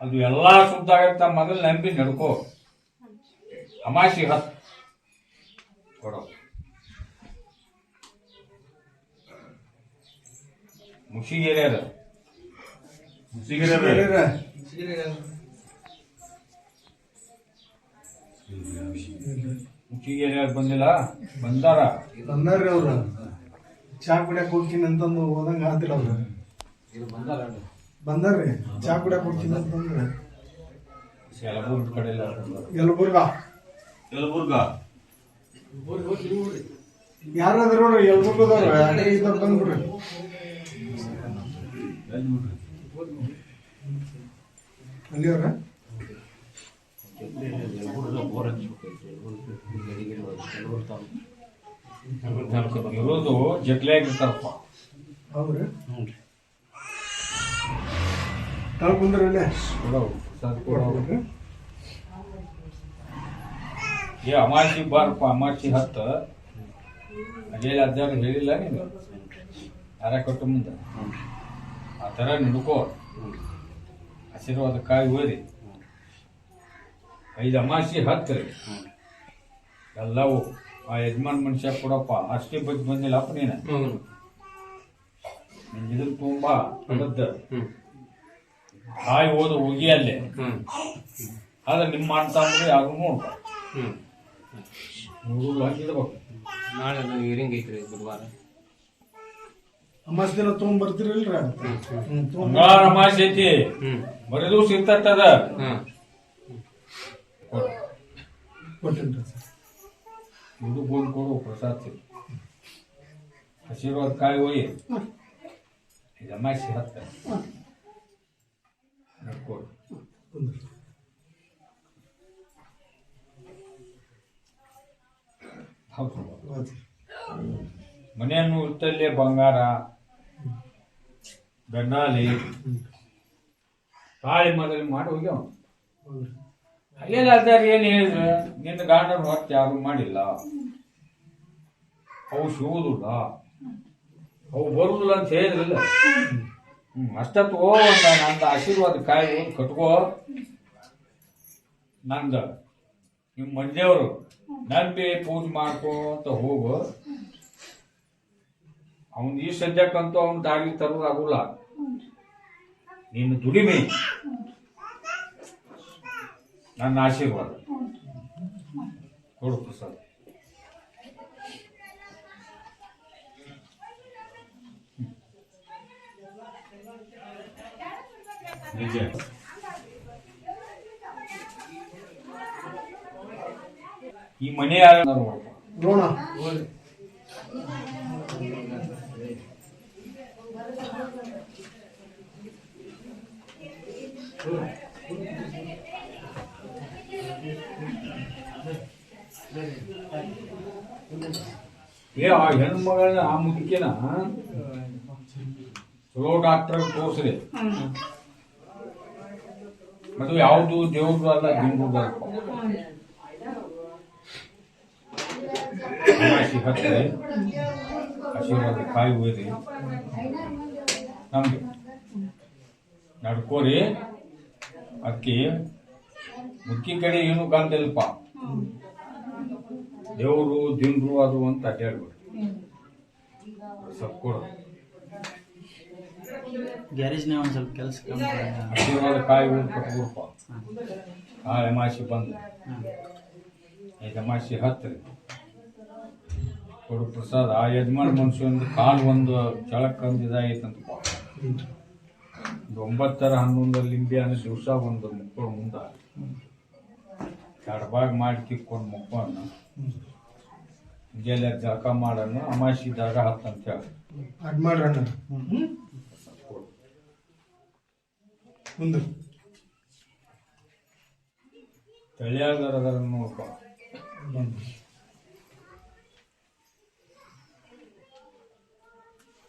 ಅದು ಎಲ್ಲಾ ಶುದ್ಧ ಆಗತ್ತ ಮೊದಲು ನಂಬಿ ನಡ್ಕೋ. ಅಮಾಸಿ ಹತ್. ಕೊಡೋ. ಮುಷಿಗೆರೆ ಅದ ಮುಷಿಗೆರೆ ಬಂದಿಲ್ಲ? ಬಂದಾರ? ಬಂದಾರ್ರಿ ಅವ್ರ. ಚಾ ಕುಡಿಯಕ್ ಹೋಗ್ತೀನಿ ಅಂತಂದು ಹೋದಂಗ ಆತಿಲ್ಲ ಅವ್ರ. ಬಂದಾರ್ರಿ ಚಾ ಕುಡಿಯಕ್ ಹೋಗ್ತೀನಿ ಅಂತಂದ್ರೆ ಯಲಬುರ್ಗ ಕಡೆ ಯಲಬುರ್ಗ? ಯಲಬುರ್ಗ? ಯಾರಾದ್ರೂ ನೋಡ್ರಿ ಯಲಬುರ್ಗದವ್ರ ಇದ್ದವ್ರು ಬಂದ್ಬಿಡ್ರಿ. ಅಲ್ಲಿ ಅವ್ರ ಇರೋದು ಜಟ್ಲಾಗಿರ್ತಾರಪ್ಪ ಹೌದ್ರಿ? ಹ್ಞೂ ಕುಂದ್ರಿ ಕೊಡೋ ಏ ಅಮಾಸಿ ಬಾರಪ್ಪ ಅಮಾಸಿ ಹತ್ತ. ಅದೇ ಅಜ್ಜಾರು ಹೇಳಿಲ್ಲ ನೀನು? ಯಾರ ಕೊಟ್ಟು ಮುಂದೆ ಆ ಥರ ನಡ್ಕೋ ಆಶೀರ್ವಾದ ಕಾಯಿ ಓದಿ ಐದು ಅಮಾಸಿ ಹತ್ತು ರೀ. ಎಲ್ಲವೂ. ಆ ಯಜಮಾನ್ ಮನುಷ್ಯ ಕೊಡಪ್ಪ. ಅಷ್ಟೇ ಬಗ್ಗೆ ಬಂದಿಲ್ಲಪ್ಪ ನೀನು. ನಿನ್ನ ಇದನ್ನು ತುಂಬಾ ದೊಡ್ಡದ್ದು ಕಾಯಿ ಓದು ಹೋಗಿ ಅಲ್ಲೇ. ಆದ್ರೆ ನಿಮ್ಮ ಮಾಡ್ತಾ ಅಂದ್ರೆ ಯಾರು ನೋಡ್ಬಾರ್ದು ನೋಡುದು ಹಂಗಿರ್ಬೇಕು ನಾಳೆ ಹಿರಿಂಗ್ ಐತ್ರಿ ಗುರುವಾರ. ಅಮಾಸ್ ದಿನ ತೊಗೊಂಡ್ ಬರ್ತೀರಿಲ್ರಿ ಬಂಗಾರ ಅಮಾಸೆ ಐತಿ. ಹ್ಮ್. ಬರೀದು ಸಿಗ್ತದ ಇದು ಗೋಲ್ ಕೊಡು ಪ್ರಸಾದ್ ಸಿಗ್. ಆಶೀರ್ವಾದ ಕಾಯಿ ಹೋಗಿ. ಇದು ಅಮಾಸೆ ಹತ್ತ ನಡ್ಕೊಡು. ಮನೆಯನ್ನು ಉತ್ತಲ್ಲೇ ಬಂಗಾರ, ಬೆನ್ನಾಲಿ, ತಾಳಿ ಮರದಲ್ಲಿ ಮಾಡಿ ಹೋಗ್ಯಾವ. ಅಲ್ಲೆಲ್ಲ ಏನು ಹೇಳಿದ್ರೆ ನಿನ್ನ ಗಾಂಡನ ಹೊತ್ತು ಯಾರು ಮಾಡಿಲ್ಲ ಅವು ಸಿಗುದಿಲ್ಲ ಅವು ಬರುದಿಲ್ಲ ಅಂತ ಹೇಳಿದ್ರಲ್ಲ ಅಷ್ಟ ತಗೋ ನಂದ ಆಶೀರ್ವಾದ ಕಾಯಿ ಒಂದು ಕಟ್ಕೋ. ನಂದ ನಿಮ್ಮ ಮಂದಿಯವರು ನಂಬಿ ಪೂಜೆ ಮಾಡ್ಕೊಂತ ಹೋಗು. ಅವನ್ ಈ ಸದ್ಯಕ್ಕಂತೂ ಅವನ್ ದಾರಿ ತರೋದಾಗುಲ್ಲ ನಿನ್ನ ದುಡಿಮೆ. ನನ್ನ ಆಶೀರ್ವಾದ. ಕೊಡು ಪ್ರಸಾದ್. ನಿಜ ಈ ಮನೆ ರೋಣ ಏ ಆ ಹೆಣ್ಮಗಳನ್ನ ಆ ಮುದುಕಿನ ಚಲೋ ಡಾಕ್ಟರ್ ತೋರಿಸ್ರಿ ಅದು ಯಾವುದು ದೇವ್ರದ್ದು ಅಲ್ಲ ದಿಂಬುದು ಅಮಾಸಿ ಹತ್ತಿರ ಆಶೀರ್ವಾದ ಕಾಯಿ ಒಯ್ರಿ ನಮ್ಗೆ. ನಡ್ಕೋರಿ ಅಕ್ಕಿ ಮುಕ್ಕಿ ಕಡೆ ಏನು ಕಾಣ್ತಿಲ್ಲಪ್ಪ. ದೇವರು ದಿಂಡ್ರು ಅದು ಅಂತ ಅಡ್ಡಾಡ್ಬಿಡ್ರಿ ಸ್ವಲ್ಪ ಕೊಡು ಗ್ಯಾರೇಜ್ನಾಗ ಒಂದು ಸ್ವಲ್ಪ ಕೆಲಸ ಕಮ್ಮಿ ಆಶೀರ್ವಾದ ಕಾಯಿ ಊರು ಕಟ್ಬಿಡಪ್ಪ. ಆ ಅಮಾಸಿ ಬಂದು. ಐದು ಹತ್ತಿರಿ ಕೊಡು ಪ್ರಸಾದ. ಆ ಯಜಮಾನ್ ಮನುಷ್ಯಂದು ಕಾಲು ಒಂದು ಕೆಳಕ್ಕೆ ಒಂದು ಇದಾಗೈತಂತಪ್ಪ. ಒಂದು ಒಂಬತ್ತರ ಹನ್ನೊಂದು ಲಿಂಬೆ ಅನ್ನೋ ದಿವಸ ಒಂದು ಮಕ್ಕಳು ಮುಂದ. ಎಡಬಾಗ್ ಮಾಡಿ ಕಿಕ್ಕೊಂಡು ಮುಕ್ಕೊಂಡು ಮುಂಜಾನೆ ಜಳಕ ಮಾಡೋಣ ಅಮಾಸಿ ದಾಗ ಹತ್ತಂತ ಹೇಳಿ. ಅಡ್ ಮಾಡ್ರಿ ಅಣ್ಣ ಹ್ಮ್ ಕುಂದ್ರಿ ತಳಿಯಾಗರ ನೋಡಪ್ಪ ಬಂದ್ರಿ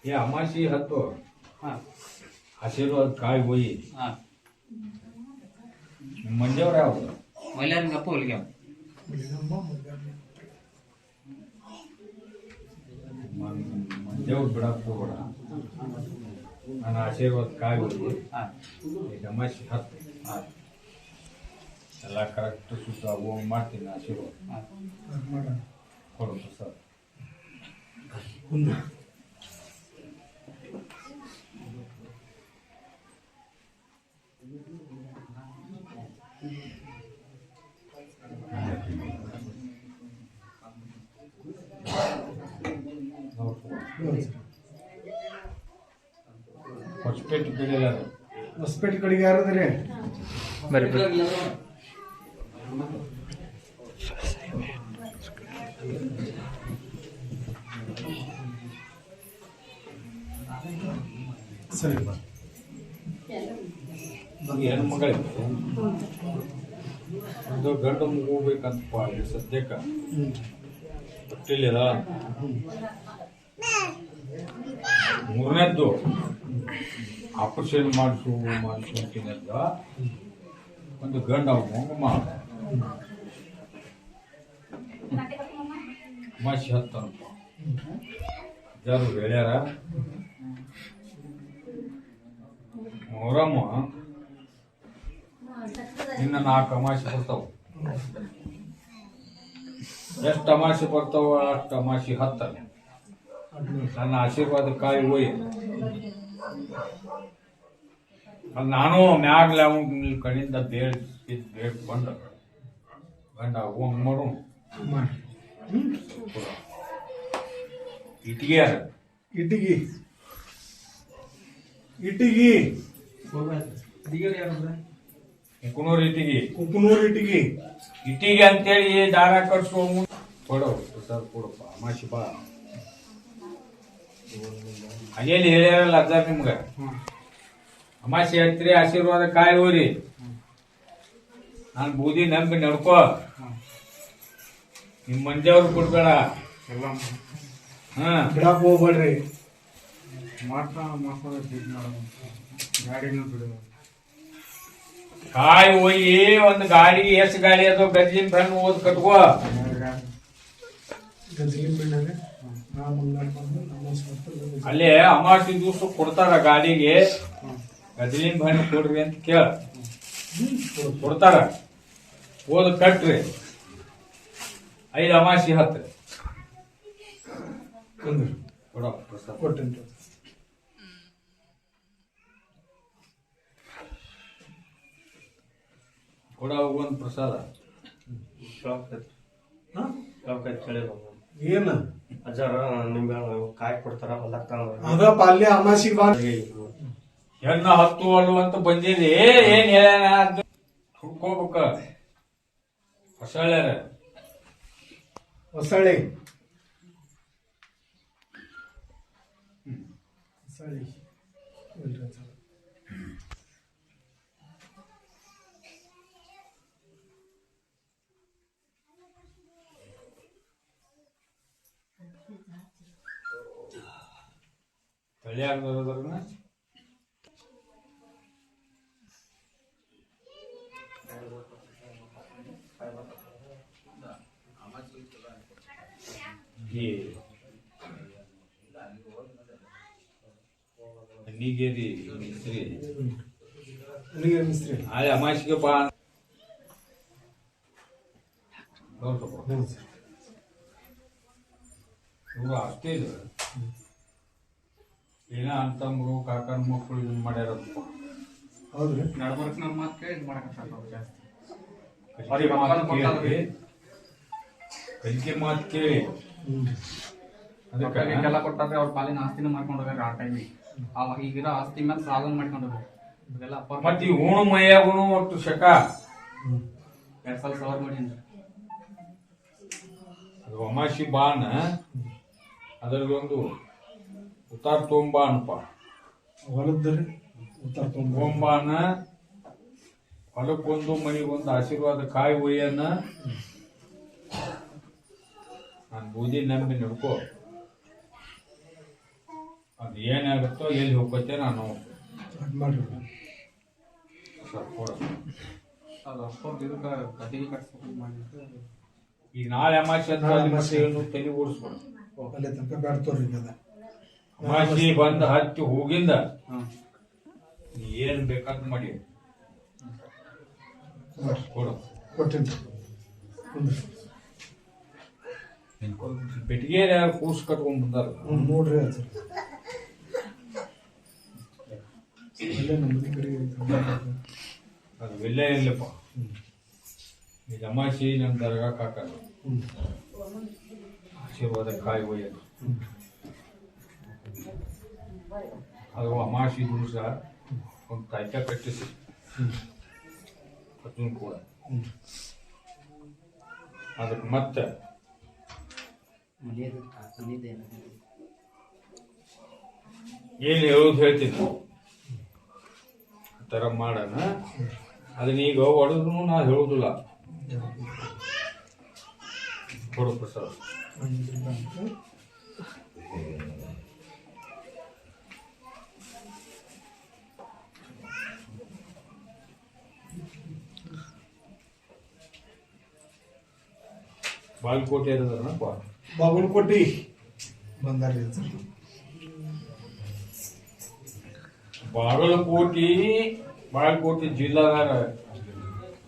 ಏ ಅಮಾಸಿ ಹತ್ತು. ಹಾ. ಆಶೀರ್ವಾದ ಕಾಯಿ ಹೋಯಿ ಹಾ. ನಿಮ್ಮ ಮಂದಿಯವ್ರು ಯಾವ್ದು? ಮೈಲಾರಿಗಪ್ಪ ಹೊಲಿಗೆ ಮಂದಿಯವ್ರು ಬಿಡಕ್ ಹೋಗ್ಬೇಡ ನನ್ನ ಆಶೀರ್ವಾದ ಕಾಯಿ ಹೋಗಿ ಹಾಂ ಈ ಅಮಾಸಿ ಹತ್ತು ಹಾಂ ಎಲ್ಲ ಕರೆಕ್ಟ್ ಸುತ್ತ ಹೋಗಿ ಮಾಡ್ತೀನಿ ಆಶೀರ್ವಾದ ಹಾಂ ಅದ್ ಮಾಡೋಣ. ಕೊಡು ಪ್ರಸಾದ ಕುಂದ್ರ. ನೋಡ್ಕೊ ಹ್ಞೂ ಸರ್. ಹೊಸಪೇಟೆ ಕಡೆಯಲ್ಲ ಹೊಸಪೇಟೆ ಕಡೆಗೆ ಯಾರದ್ರಿ ಸರಿ ಬಾ. ಹೆಣ್ಣು ಮಗಳಿಗೆ ಒಂದು ಗಂಡು ಮಗು ಬೇಕಂತಪ್ಪ ಈ ಸದ್ಯಕ್ಕೆ. ಹ್ಞೂ ಹೊಟ್ಟಿಲಿದ ಮೂರನೇದ್ದು. ಆಪರೇಷನ್ ಮಾಡಿಸು ಮಾಡಿಸ್ಕೊಂತೀನಂದ ಒಂದು ಗಂಡ ಮೊಂಗಮ್ಮ ಮಾಸಿ ಹತ್ತನಪ್ಪ. ಯಾರು ಹೇಳ್ಯಾರ? ಮೊಹರಮ್ಮ ಇನ್ನ ನಾಲ್ಕು ಅಮಾಸೆ ಬರ್ತಾವ. ಎಷ್ಟು ಅಮಾಸೆ ಬರ್ತಾವ ಅಷ್ಟು ಅಮಾಸೆ ಹತ್ತಲ್ಲ ನನ್ನ ಆಶೀರ್ವಾದ ಕಾಯಿ ಹೋಯ್ ನಾನು ಮ್ಯಾಗ್ಲ ಅವ್ನ ಕಡೆಯಿಂದ ಬೇಡ್ ಬಿದ್ದು ಬೇಡ್ ಬಂದ. ಗಂಡ ಹೋಗ್ ಮಾಡು. ಮಾಡಿ ಇಟ್ಟಿಗೆ ಅದ. ಇಟ್ಟಿಗಿ. ಇಟ್ಟಿಗಿ. ಕುನೂರ್ ಇಟ್ಟಿಗೆ. ಕುಪ್ಪನೂರು ಇಟ್ಟಿಗಿ. ಇಟ್ಟಿಗೆ ಅಂತೇಳಿ ದಾರ ಕಟ್ಸೋ ಕೊಡು ಸರ್ ಕೊಡಪ್ಪ ಅಮಾಸಿ ಬಾ. ಹಾಗೇಲಿ ಹೇಳ್ಯಾರಲ್ಲ ಅಜ್ಜಾರ್ ನಿಮ್ಗ? ಅಮಾಸಿ ಹೇಳ್ತೀರಿ ಆಶೀರ್ವಾದ ಕಾಯಿ ಹೋರಿ ನಾನು ಬೂದಿ ನಂಬಿ ನಡ್ಕೋ. ನಿಮ್ಮ ಮಂದಿಯವ್ರು ಕೊಡ್ಬೇಡ. ಹಾ ಬಿಡಾಕ್ ಹೋಗ್ಬೇಡ್ರಿ. ಕಾಯಿ ಹೋಗಿ ಒಂದು ಗಾಡಿ ಎಷ್ಟು ಗಾಡಿ ಅದು ಗಜ್ಜಿನ ಬೆನ್ನು ಓದ್ ಕಟ್ಕೋ. ಗಜಲಿನ ಅಲ್ಲೇ ಅಮಾಸಿ ದಿವಸ ಕೊಡ್ತಾರ ಗಾಡಿಗೆ. ಗಜ್ಲಿನ ಬೆನ್ನು ಕೊಡ್ರಿ ಅಂತ ಕೇಳ. ಕೊಡ್ತಾರ. ಓದು ಕಟ್ರಿ. ಐದು ಅಮಾಸಿ ಹತ್ರಿ. ಕುಂದ್ರ. ಕೊಡೋ ಒಂದು ಪ್ರಸಾದ. ಹಾ? ಅಜ್ಜಾರ ನಿಮ್ಗೆ ನಿಂಬೆ ಕಾಯಿ ಕೊಡ್ತಾರ ಹೊಲಕ್ಕ ಅದ ಪಾಲ್ಯ ಅಮಾಸಿ ಬಾ. ಹೆಣ್ಣು ಹತ್ತು ಅಲ್ಲು ಅಂತ ಬಂದಿರಿ ಏನ್ ಹೇಳ್ಯಾನ ಅಂತ ಹುಡ್ಕೋಬೇಕ ಹೊಸಳ್ಯಾರ ಹೊಸಳಿ ಹೊಸಳಿ ಇಲ್ರಿ ನೀಗೇರಿ ಮಿಸ್ತ್ರಿ ನನಗೆ ಮಿಸ್ತ್ರಿ ನಾಳೆ ಅಮಾಸಿಗೆ ಬಾ ಅಷ್ಟೇ ಇದು ಏನ ಅಂತಂದ್ರು ಕಾಕನ ಮಕ್ಕಳು ಇದನ್ನ ಮಾಡ್ಯಾರ ಹೌದ್ರಿ ನಡ್ಬರ್ಕ್ ನಮ್ಮ ಮಾತು ಕೇಳಿ ಇದು ಮಾಡಕತ್ತಾರ ಜಾಸ್ತಿ ಕಲಿಕೆ ಮಾತು ಕೇಳಿ ಅದಕ್ಕೆ ಎಲ್ಲ ಕೊಟ್ಟಾದ್ರೆ ಅವ್ರ ಪಾಲಿನ ಆಸ್ತಿನ ಮಾಡ್ಕೊಂಡು ಹೋಗ್ಯಾರ ಆ ಟೈಮಿಗೆ ಅವ ಈಗಿರೋ ಆಸ್ತಿ ಮೇಲೆ ಸಾಲನ ಮಾಡ್ಕೊಂಡು ಹೋಗ್ಯಾರ ಅಪ್ಪ ಮತ್ತೆ ಈ ಉಣು ಮೈಯಾಗುನು ಒಟ್ಟು ಶಕ? ಎರಡ್ ಸಲ ಸವರ್ ಮಾಡಿ ಅದು ಅಮಾಸಿ ಬಾನ ಅದರದೊಂದು ಉತ್ತಾರ ತೊಂಬಾ ಅನ್ಪ ಹೊಲದ್ರಿ ಉತ್ತರ ತುಂಬ ತೊಂಬಾನ ಹೊಲಕ್ಕೊಂದು ಮನೆಗೊಂದು ಆಶೀರ್ವಾದ ಕಾಯಿ ಒಯ್ಯನ. ನಾನು ಬೂದಿ ನಂಬಿ ನಡ್ಕೋ. ಅದು ಏನಾಗುತ್ತೋ ಎಲ್ಲಿ ಹೋಗ್ಕೋತೆ ನಾನು. ಈಗ ನಾಳೆ ಅಮಾಸಿ ತಲೆ ಅಲ್ಲೇ ತನಕ ಅಮಾಸಿ ಬಂದ ಹತ್ತಿ ಹೋಗಿಂದ ಏನ್ ಬೇಕಾದ್ ಮಾಡಿ. ಕೊಡು. ಕೊಟ್ಟಿನಿ. ಕುಂದ್ರಿ ಕೂರ್ಸ್ ಕೂಸ್ ಕಟ್ಕೊಂಡ್ ಬಂದಾರ ನೋಡ್ರಿ ಅದು. ನಮ್ಮ ಅದು ಇಲ್ಲೇ ಇಲ್ಲಪ್ಪ ಈ ಅಮಾಸಿ ನಮ್ ದರ್ಗಾ ಕಾಕಲ್ಲ ಹ್ಞೂ ಆಶೀರ್ವಾದ ಕಾಯಿ ಒಯ್ಯೋದು ಅದು ಅಮಾಸಿ ದಿವಸ ಒಂದು ತಾಯ್ಕ ಕಟ್ಟಿಸಿ. ಅದನ್ನು ಕೂಡ. ಅದಕ್ಕೆ ಮತ್ತೆ ಮನೆಯದು ಹೇಳುದು ಏನು ಹೇಳೋದು ಹೇಳ್ತೀನಿ? ಆ ಮಾಡೋಣ. ಅದನ್ನ ಈಗ ಹೊಡೆದ್ರು ನಾ ಹೇಳೋದಿಲ್ಲ. ಕೊಡು ಪ್ರಸಾದ. ಬಾಲ್ಕೋಟೆ ಬಾಗಲಕೋಟೆ ಬಂದಾರಿ ಬಾಗಲಕೋಟಿ ಬಾಗಲಕೋಟೆ ಜಿಲ್ಲಾದಾಗ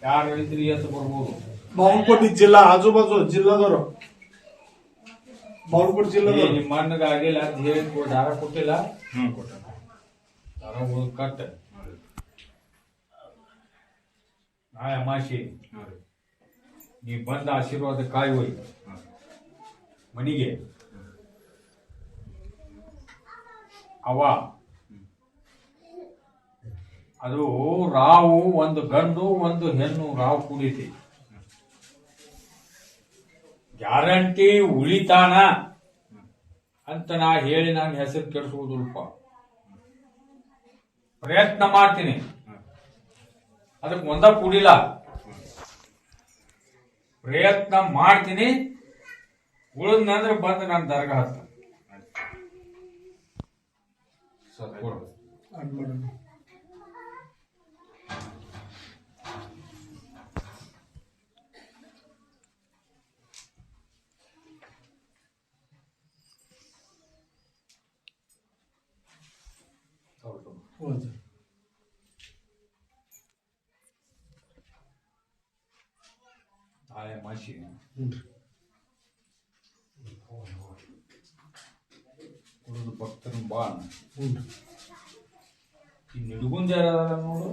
ಯಾರು ಇದ್ರಿ ಅಂತ ಬರ್ಬೋದು. ಬಾಗಲಕೋಟೆ ಜಿಲ್ಲಾ ಆಜು ಬಾಜು ಜಿಲ್ಲಾದವರು ಬಾಗಲಕೋಟೆ ಜಿಲ್ಲಾದವರು. ನಿಮ್ಮ ಅಣ್ಣಗ ಆಗಿಲ್ಲ ಅಂತ ಹೇಳಿ ದಾರ ಕೊಟ್ಟಿಲ್ಲ? ಹ್ಮ್ ಕೊಟ್ಟ ದಾರ ಹೋದ್ ಕಟ್ಟ. ನಾಳೆ ಅಮಾಸಿ. ನೀ ಬಂದ ಆಶೀರ್ವಾದ ಕಾಯಿ ಹೋಯ್ ಮನಿಗೆ. ಅವ ಅದು ರಾವು ಒಂದು ಗಂಡು, ಒಂದು ಹೆಣ್ಣು, ರಾವು ಕುಡಿತಿ. ಗ್ಯಾರಂಟಿ ಉಳಿತಾನ ಅಂತ ನಾ ಹೇಳಿ ನನ್ನ ಹೆಸರು ಕೆಡಿಸುವುದಿಲ್ಪ ಪ್ರಯತ್ನ ಮಾಡ್ತೀನಿ. ಅದಕ್ಕೆ ಒಂದ ಕುಡಿಲ್ಲ. ಪ್ರಯತ್ನ ಮಾಡ್ತೀನಿ. ಉಳಿದ್ನಂದ್ರೆ ಬಂದು ನಾನು ದರ್ಗ ಹತ್ತ ಸರ್ ಕೊಡು. ಹೌದು. ಮಾಸಿ ಹ್ಞೂ ರೀ ಕುಡಿದು ರೀ ಈ ನಿಡುಗುಂದ ಯಾರ ನೋಡು.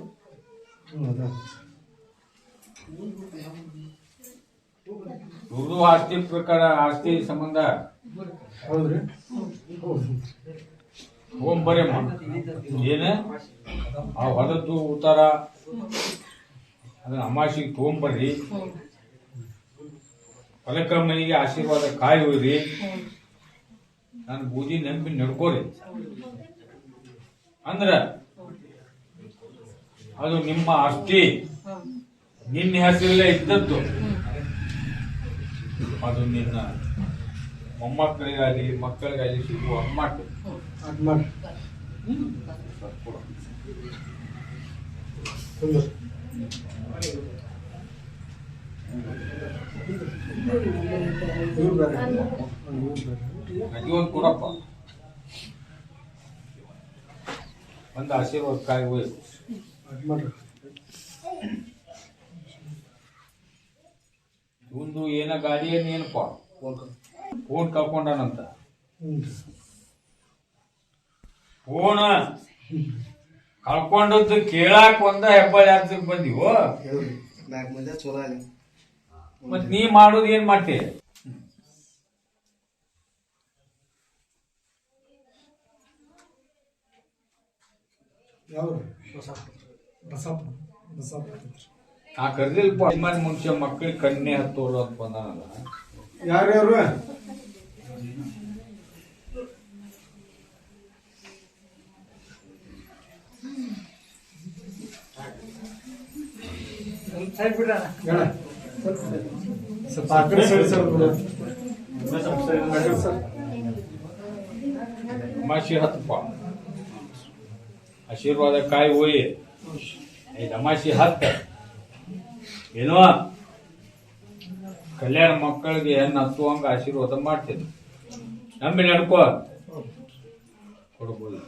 ಇವ್ರದ್ದು ಆಸ್ತಿ ಪ್ರಕಾರ ಆಸ್ತಿ ಸಂಬಂಧ. ಹೌದ್ರಿ? ಹೌದು ಹೋಮ್ ಬರೇಮ್ಮ ಏನು? ಆ ಹೊಲದ್ದು ಉತ್ತಾರ. ಅದನ್ನ ಅಮಾಸಿಗೆ ತೊಗೊಂಬರ್ರಿ. ಹೊಲಕ್ಕ ಮನೆಗೆ ಆಶೀರ್ವಾದ ಕಾಯಿ ಒಯ್ರಿ ನಾನು ಬೂದಿ ನಂಬಿ ನಡ್ಕೋರಿ. ಅಂದ್ರ ಅದು ನಿಮ್ಮ ಆಸ್ತಿ. ನಿನ್ನ ಹೆಸರಲ್ಲೇ ಇದ್ದದ್ದು. ಅದು ನಿನ್ನ ಮೊಮ್ಮಕ್ಕಳಿಗಾಗಲಿ ಮಕ್ಕಳಿಗಾಗಲಿ ಸಿಗುವ ಅಮ್ಮಟ್ಟು. ಇವ್ರು ಬೇರೆ ಪ್ರತಿಯೊಂದು ಕೊಡಪ್ಪ. ಒಂದು ಆಶೀರ್ವಾದ ಕಾಯಿ ಹೋಯ್ ಅದ್ ಏನ ಗಾಡಿ ಏನೇನಪ್ಪ ಫೋನ್ ಕಳ್ಕೊಂಡಾನಂತ. ಫೋನ ಕಳ್ಕೊಂಡದ್ದು ಕೇಳಾಕ ಒಂದ ಹೆಬ್ಬಾಳಿ ಹತ್ತಕ್ ಬಂದಿವು? ನಾಲ್ಕು ಮಂದಿ ಚಲೋ ಮತ್ ನೀ ಮಾಡೋದು ಏನ್ ಮಾಡ್ತಿ? ಆ ಕರ್ದಿಲ್ಪ ಅಭಿಮಾನಿ ಮನುಷ್ಯ ಮಕ್ಕಳಿಗೆ ಕಣ್ಣೆ ಹತ್ತೋರು ಅಂತ ಬಂದಾನಲ್ಲ ಯಾರ್ಯಾರು ಹೇಳ. ಸ್ವಲ್ಪ ಆ ಕಡೆ ಸರಿ ಸರ್ ಬಿಡು. ಆ ಕಡೆ ಸರ್. ಅಮಾಶಿ ಹತ್ತಪ್ಪ ಆಶೀರ್ವಾದ ಕಾಯಿ ಹೋಯಿ. ಅಮಾಶಿ ಹತ್ತ. ಏನೋ, ಕಲ್ಯಾಣ ಮಕ್ಕಳಿಗೆ ಹೆಣ್ಣು ಹತ್ತುವಂಗ ಆಶೀರ್ವಾದ ಮಾಡ್ತೀನಿ. ನಂಬಿ ನಡ್ಕೋ. ಕೊಡ್ಬೋದು.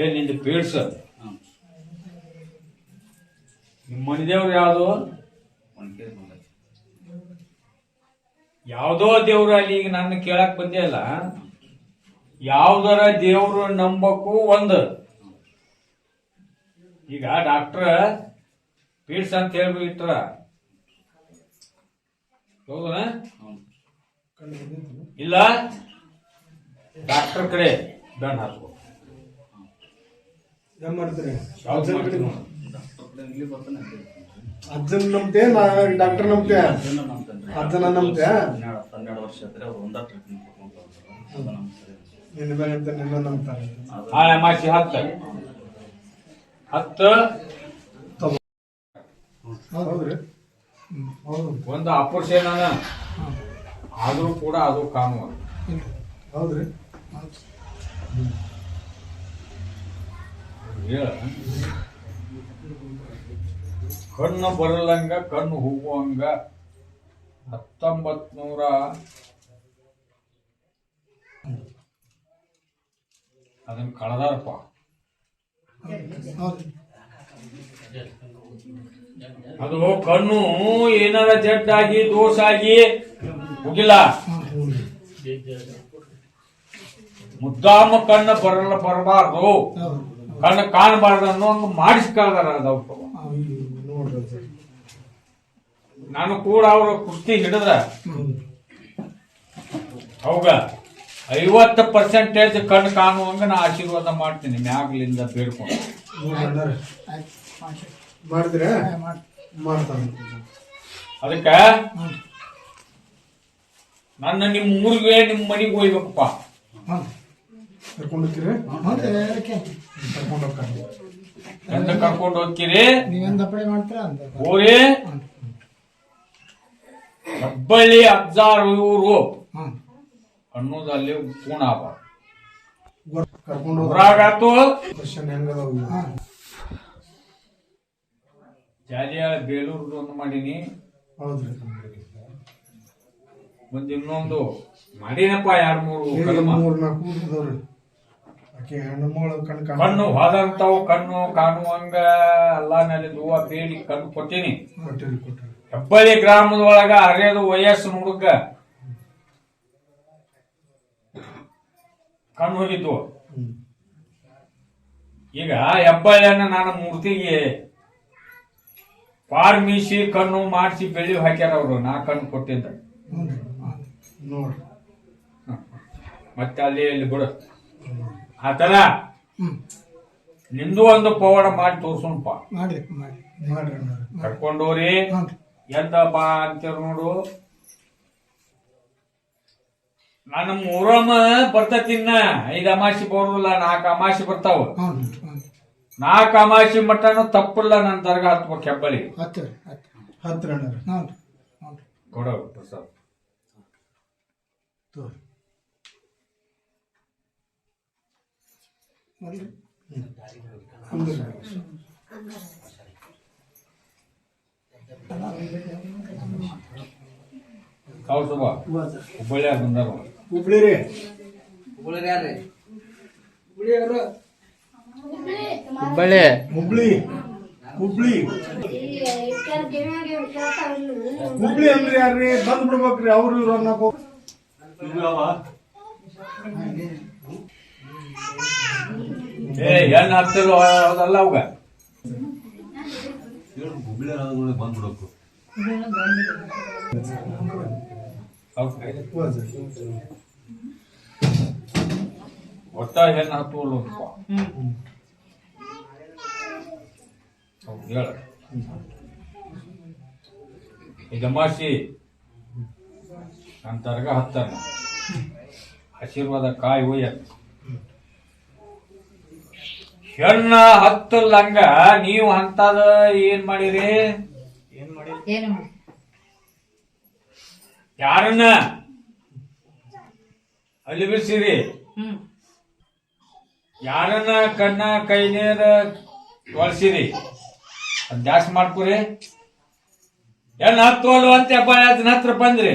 ಏನ್ ನಿಂದು ಪೀಡ್ಸ. ನಿಮ್ಮ ಮನೆದೇವ್ರು ಯಾವುದು? ಯಾವುದೋ ದೇವ್ರು ಅಲ್ಲಿ ಈಗ ನನ್ನ ಕೇಳಕ್ ಬಂದೇ ಅಲ್ಲ ಯಾವ್ದಾರ ದೇವ್ರು ನಂಬಕ್ಕೂ ಒಂದು. ಈಗ ಡಾಕ್ಟ್ರ ಪೀಡ್ಸ್ ಅಂತ ಹೇಳ್ಬಿಟ್ರ ಹೌದಾ? ಇಲ್ಲ? ಡಾಕ್ಟರ್ ಕಡೆ ದಂಡ ಹಾಕು ಏನ್ ಮಾಡ್ತೀರಿ? ಅಜ್ಜನ್ ನಂಬ್ತೆ ಡಾಕ್ಟರ್ ನಂಬ್ತೆ. ಅದನ್ನ ನಂಬ್ತೆ? ಹನ್ನೆರಡು ವರ್ಷ ಆದ್ರೆ ಅವ್ರು ಒಂದ ಟ್ರೀಟ್ಮೆಂಟ್ ನಂಬ್ತಾರೆ. ನಿನ್ನ ಮೇಲೆ ಅಂತ ನಿನ್ನ ನಂಬ್ತಾರೆ. ಹಾಳೆ ಆ ಅಮಾಸಿ ಹತ್ತ. ಹತ್ತು. ಹೌದ್ರಿ? ಹೌದು. ಒಂದು ಆಪರೇಷನ್ ಆದರೂ ಕೂಡ ಅದು ಕಾನೂನು ಹೌದ್ರಿ? ಹೇಳ. ಕಣ್ಣು ಬರಲಂಗ ಕಣ್ಣು ಹೋಗುವಂಗ ಹತ್ತೊಂಬತ್ ನೂರ ಅದನ್ನ ಕಳೆದಾರಪ್ಪ. ಅದು ಕಣ್ಣು ಏನಾರ ಜಡ್ಡಾಗಿ ದೋಷ ಆಗಿ ಹೋಗಿಲ್ಲ. ಮುದ್ದಾಮ ಕಣ್ಣು ಬರಲ್ಲ ಬರಬಾರ್ದು. ಕಣ್ಣು ಕಾಣಬಾರ್ದು ಅನ್ನೋ ಹಂಗ ಮಾಡಿಸ್ಕೊಳ್ದಾರ ಅದವ್ರು ನಾನು ಕೂಡ ಅವರು ಕುಸ್ತಿ ಹಿಡಿದ್ರ. ಹೌಗ ಐವತ್ತು ಪರ್ಸೆಂಟೇಜ್ ಕಣ್ಣು ಕಾಣುವಂಗ ನಾ ಆಶೀರ್ವಾದ ಮಾಡ್ತೀನಿ ಮ್ಯಾಗ್ಲಿಂದ ಬೇಡ್ಕೊಂಡು. ಮಾಡಿದ್ರೆ? ಮಾಡ್ತಾನೆ. ಅದಕ್ಕೆ ನನ್ನ ನಿಮ್ಮ ಊರಿಗೆ ನಿಮ್ಮ ಮನೆಗೆ ಹೋಗ್ಬೇಕಪ್ಪ. ಕರ್ಕೊಂಡು ಹೋಗ್ತೀರಿ? ಕರ್ಕೊಂಡು ಹೋಗ್ತಾರೆ. ಎಂತ ಕರ್ಕೊಂಡು ಹೆಬ್ಬಳ್ಳಿ ಅಬ್ಜಾರ್ ಇವರು. ಹ್ಮ್. ಅನ್ನೋದು ಅಲ್ಲಿ ಪೂರ್ಣ ಕರ್ಕೊಂಡು ಹೋದ್ರೆ ಊರಾಗಾತು ಕ್ವಶನ್ ಹೆಂಗದಾವ ಜಾಲಿಯ ಬೇಲೂರ್ದು ಒಂದು ಮಾಡೀನಿ. ಹೌದ್ರಿ ಒಂದ್ ಇನ್ನೊಂದು ಮಾಡಿನಪ್ಪ ಎರಡ್ ಮೂರು ನಾಲ್ಕು ಆಕೆ ಹೆಣ್ಣು ಮಗಳು ಕಣ್ ಕಾಣ ಕಣ್ಣು ಹೋದಂತವು ಕಣ್ಣು ಕಾಣುವಂಗ ಅಲ್ಲಾನಲ್ಲಿ ಹೂವ ಬೇಡಿ ಕಣ್ಣು ಕೊಟ್ಟಿನಿ. ಕೊಟ್ಟಿರಿ ಕೊಟ್ಟಿರಿ. ಹೆಬ್ಬಳ್ಳಿ ಗ್ರಾಮದೊಳಗ ಹರಿಯದು ವಯಸ್ಸು ಹುಡುಗ ಕಣ್ಣು ಹೋಗಿದ್ವು ಈಗ ಹೆಬ್ಬಳ್ಳಿಯನ್ನ ನಾನು ಮೂರ್ತಿಗೆ ಫಾರ್ಮಿಸಿ ಮೀಸಿ ಕಣ್ಣು ಮಾಡಿಸಿ ಬೆಳ್ಳಿ ಹಾಕ್ಯಾರ ಅವರು. ನಾ ಕಣ್ಣು ಕೊಟ್ಟಿದ್ದ. ಮತ್ತೆ ಅಲ್ಲಿ ಇಲ್ಲಿ ಬಿಡು. ಆತರ ನಿಂದು ಒಂದು ಪವಾಡ ಮಾಡಿ ತೋರ್ಸೋಣಪ್ಪ. ಕರ್ಕೊಂಡೋರಿ. ಬಾ ಅಂತೀರ ನೋಡು. ನನ್ನ ಮೂರಮ್ಮ ಬರ್ತತಿನ್ನ. ಐದು ಅಮಾಸಿ ಬರೋದಿಲ್ಲ ನಾಲ್ಕು ಅಮಾಸಿ ಬರ್ತಾವ. ನಾಲ್ಕು ಅಮಾಸಿ ಮಟ್ಟನು ತಪ್ಪಿಲ್ಲ ನನ್ನ ದರ್ಗಾ ಹತ್ಬೇಕು ಕೆಬ್ಬಲಿ ಹತ್ತು ಹತ್ತು. ಹ್ಞೂ ಕೊಡ ಪ್ರಸಾದ್. ಕಾವು ಹುಬ್ಬಳ್ಳಿಯಾಗ ಬಂದಾರ ಹುಬ್ಳಿ ರೀ ಹುಬ್ಬಳ್ಳಿ. ಹುಬ್ಳಿ. ಹುಬ್ಳಿ. ಹುಬ್ಳಿ ಅಂದ್ರೆ ಯಾರ್ರಿ? ಬಂದ್ ಬಿಡ್ಬೇಕ್ರಿ ಅವ್ರು ಇವ್ರು ಅನ್ನಕೋ. ಏ ಹೆಣ್ಣು ಅದಲ್ಲ ಅವಾಗ. ಹೌದು. ಒಟ್ಟ ಹೆಣ್ಣು ಹತ್ತುವಲ್ಲಪ್ಪ ಹೌದು ಹೇಳ. ಈ ದಮಾಸಿ ನನ್ನ ತರ್ಗ ಹತ್ತಾನ. ಆಶೀರ್ವಾದ ಕಾಯಿ ಒಯ್ಯ. ಹೆಣ್ಣ ಹತ್ತಲ್ಲಂಗ ನೀವು ಅಂತದ ಏನ್ ಮಾಡಿರಿ? ಏನು ಯಾರನ್ನ? ಅಲ್ಲಿ ಬಿಡಿಸಿರಿ. ಹ್ಞೂ ಯಾರನ್ನ ಕಣ್ಣ ಕೈ ನೀರ ತೊಳ್ಸಿರಿ ಅದ್ ಜಾಸ್ತಿ ಮಾಡ್ಕೊರಿ. ಏನ್ ಅಲ್ವ ಅಂತ ಅದನ್ನ ಹತ್ರ ಬಂದ್ರಿ?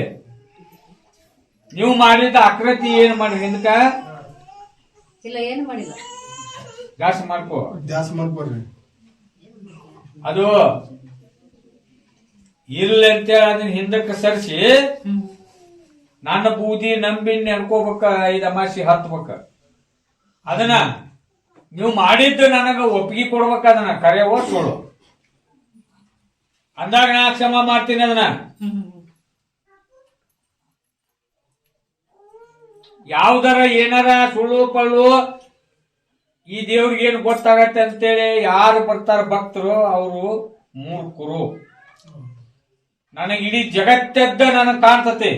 ನೀವು ಮಾಡಿದ ಆಕೃತಿ ಏನ್ ಮಾಡ್ರಿ ಹಿಂದಕ ಇಲ್ಲ ಏನು ಮಾಡಿಲ್ಲ. ಜಾಸ್ತಿ ಮಾಡ್ಕೋ. ಜಾಸ್ತಿ ಮಾಡ್ಕೋರಿ. ಅದು ಇಲ್ಲ ಅಂತೇಳಿ ಅದನ್ನ ಹಿಂದಕ್ಕೆ ಸರಿಸಿ ನನ್ನ ಬೂದಿ ನಂಬಿನ್ ಅನ್ಕೋಬೇಕ ಐದು ಅಮಾಸಿ ಹತ್ಬೇಕ. ಅದನ್ನ ನೀವು ಮಾಡಿದ್ದು ನನಗ ಒಪ್ಪಿಗೆ ಕೊಡ್ಬೇಕ ಅದನ್ನ ಕರೆಯವೋ ಸುಳ್ಳು. ಅಂದಾಗ ನಾ ಕ್ಷಮ ಮಾಡ್ತೀನಿ ಅದನ್ನ. ಯಾವ್ದಾರ ಏನಾರ ಸುಳ್ಳು ಪಳ್ಳು ಈ ದೇವ್ರಿಗೆ ಏನು ಗೊತ್ತಾಗತ್ತೆ ಅಂತೇಳಿ ಯಾರು ಬರ್ತಾರ ಭಕ್ತರು ಅವರು ಮೂರ್ಖರು. ನನಗೆ ಇಡೀ ಜಗತ್ತೆದ್ದ ನನಗೆ ಕಾಣ್ತತಿ.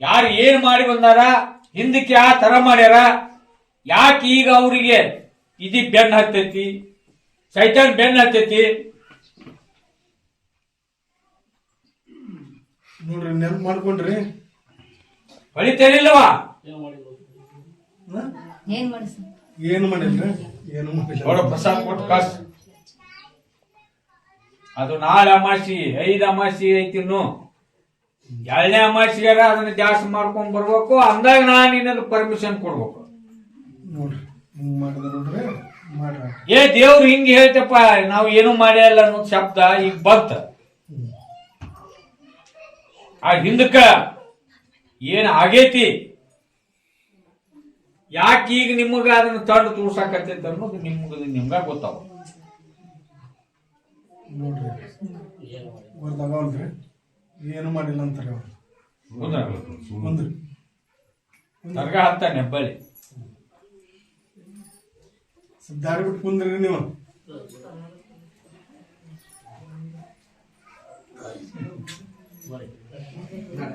ಯಾರು ಏನ್ ಮಾಡಿ ಬಂದಾರ ಹಿಂದಕ್ಕೆ ಆ ತರ ಮಾಡ್ಯಾರ ಯಾಕೆ ಈಗ ಅವರಿಗೆ ಇದಿ ಬೆನ್ನ ಹತ್ತೈತಿ ಸೈತಾನ್ ಬೆನ್ನ ಹತ್ತೈತಿ? ನೋಡ್ರಿ ನೆನ್ಪು ಮಾಡ್ಕೊಂಡ್ರಿ. ಹೊಳಿತೇನಿಲ್ಲವಾ? ಹ? ಏನ್ ಮಾಡಿಸ್ ಏನು ಮಾಡಿಲ್ರಿ? ಏನು ಮಾಡಿಲ್ಲ ನೋಡ ಪ್ರಸಾದ್ ಕೊಟ್ಟು ಕಾಸ್. ಅದು ನಾಳೆ ಅಮಾಸಿ ಐದು ಅಮಾಸಿ ಐತಿ ಇನ್ನು. ಎರಡನೇ ಅಮಾಸಿಗಾರ ಅದನ್ನ ಜಾಸ್ತಿ ಮಾಡ್ಕೊಂಡ್ ಬರ್ಬೇಕು ಅಂದಾಗ ನಾನು ನಿನ್ನದು ಪರ್ಮಿಷನ್ ಕೊಡ್ಬೇಕು. ನೋಡ್ರಿ ಹಿಂಗ್ ಮಾಡಿದ ನೋಡ್ರಿ ಮಾಡ್ರಿ. ಏ ದೇವ್ರು ಹಿಂಗ್ ಹೇಳ್ತಪ್ಪ ನಾವು ಏನು ಮಾಡ್ಯಾಲ್ಲ ಅನ್ನೋ ಶಬ್ದ ಈಗ ಬಂತ. ಆ ಹಿಂದಕ್ಕ ಏನ್ ಆಗೈತಿ? ಯಾಕೆ ಈಗ ನಿಮಗ ಅದನ್ನ ತಂಡ ತೋರ್ಸಾಕತ್ತೈತಿ ಅನ್ನೋದು ನಿಮ್ಗ ನಿಮ್ಗ ಗೊತ್ತಾವ ನೋಡ್ರಿ. ರೀ ಏನು ಮಾಡಿಲ್ಲ ಅಂತಾರೆ ಅವ್ರು. ಹಾಕ್ತಾನೆ ಸ್ವಲ್ಪ ದಾರಿ ಬಿಟ್ಟು ಕುಂದ್ರಿ ನೀವು.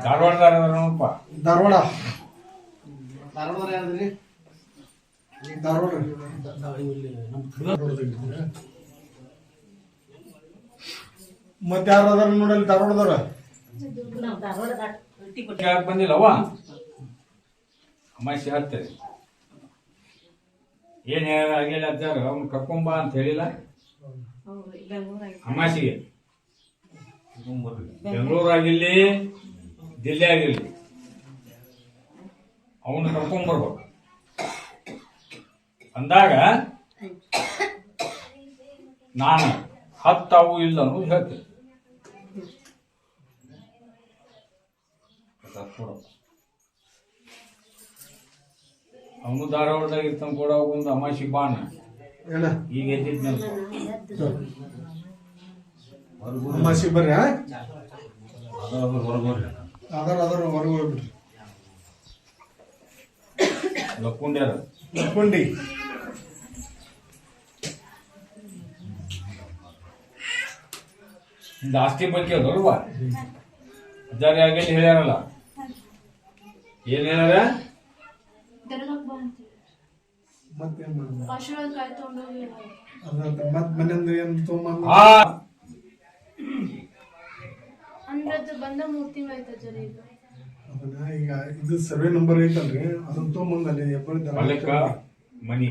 ಧಾರವಾಡದಾರ ನೋಡಪ್ಪ? ಧಾರವಾಡ. ಧಾರವಾಡ ಮತ್ತೆ ಯಾರು ಅದಾರ ನೋಡಲ್ಲಿ? ಧಾರವಾಡದವ್ರ ಬಂದಿಲ್ಲವ ಅಮಾಸಿ ಏನು ಏನ್ ಆಗಿಲ್ಲ ಅಜ್ಜಾರ ಅವ್ನು ಕರ್ಕೊಂಬ ಅಂತ ಹೇಳಿಲ್ಲ. ಅಮಾಸಿಗೆ. ಬೆಂಗಳೂರು ಆಗಿರ್ಲಿ, ದಿಲ್ಲಿ ಆಗಿರ್ಲಿ, ಅವನು ಕರ್ಕೊಂಬರ್ಬೇಕು ಅಂದಾಗ, ನಾನು ಹತ್ತವು ಇಲ್ಲ ಅನ್ನೋದು ಹೇಳ್ತೀನಿ ಅವನು ಧಾರವಾಡದಾಗ ಇರ್ತಾನ ಕೂಡ ಒಂದು ಅಮಾಸಿ ಬಾಣ. ಈಗ ಎದ್ದಿದ್ಮೇಲೆ ಅಮಾಸಿ ಬರ್ರಿ? ಅದಾರ ಅದರ ಲಕ್ಕೊಂಡ್ಯಾರ. ಲಕ್ಕೊಂಡಿ. ಇಂದ ಆಸ್ತಿ ಬಗ್ಗೆ ಅದಲ್ವಾ ಅಜ್ಜಾರಿ ಆಗಲಿ ಹೇಳ್ಯಾರಲ್ಲ. ಏನ್ ಹೇಳ್ಯಾರ? ಅದನ್ನ ಈಗ ಇದು ಸರ್ವೆ ನಂಬರ್ ಐತಲ್ರಿ ಅದನ್ನ ತೊಗೊಂಬಂದು ಅಲ್ಲಿ ಹೊಲಕ್ಕ ಮನಿ.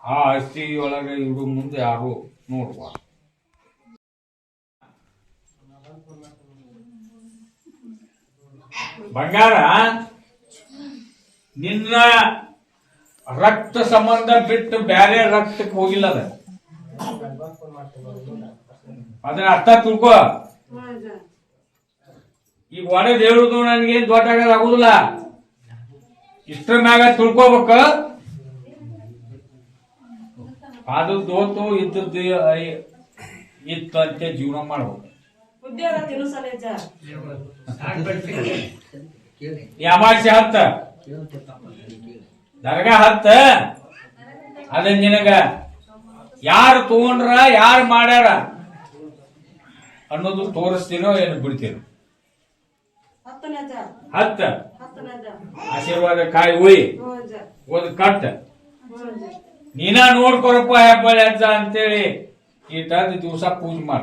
ಆ ಆಸ್ತಿ ಒಳಗೆ ಇವ್ರು ಮುಂದೆ ಯಾರು ನೋಡುವ. ಬಂಗಾರ, ನಿನ್ನ ರಕ್ತ ಸಂಬಂಧ ಬಿಟ್ಟು ಬೇರೆ ರಕ್ತಕ್ಕೆ ಹೋಗಿಲ್ಲ ಅದ. ಅದನ್ನ ಅರ್ಥ ತಿಳ್ಕೋ. ಈಗ ಒಡೆದ್ ಹೇಳುದು ನನಗೆ ದೊಡ್ಡ ಆಗದ ಆಗುದಿಲ್ಲ. ಇಷ್ಟ್ರ ಮ್ಯಾಗ ತಿಳ್ಕೋಬೇಕ. ಅದು ದೋತು ಇದ್ದದ್ದು ಐ- ಜೀವನ ಅಂತ ಅಮಾವಾಸ್ಯೆ ಹತ್ತ? ದರ್ಗಾ ಹತ್ತ? ಅದ ನಿನಗ. ಯಾರು ತಗೊಂಡ್ರ ಯಾರು ಮಾಡ್ಯಾರ? ಅನ್ನೋದು ತೋರಿಸ್ತೀನೋ ಏನು ಬಿಡ್ತೀನೋ? ಹತ್ತ. ಆಶೀರ್ವಾದ ಕಾಯಿ ಉಳಿ. ಓದ್ ಕಟ್ಟ. ನೀನ ನೋಡ್ಕೊರಪ್ಪ ಹೆಬ್ಬಳ್ಳಿ ಅಜ್ಜ ಅಂತೇಳಿ. ಈ ತಂದು ದಿವಸ ಪೂಜೆ ಮಾಡ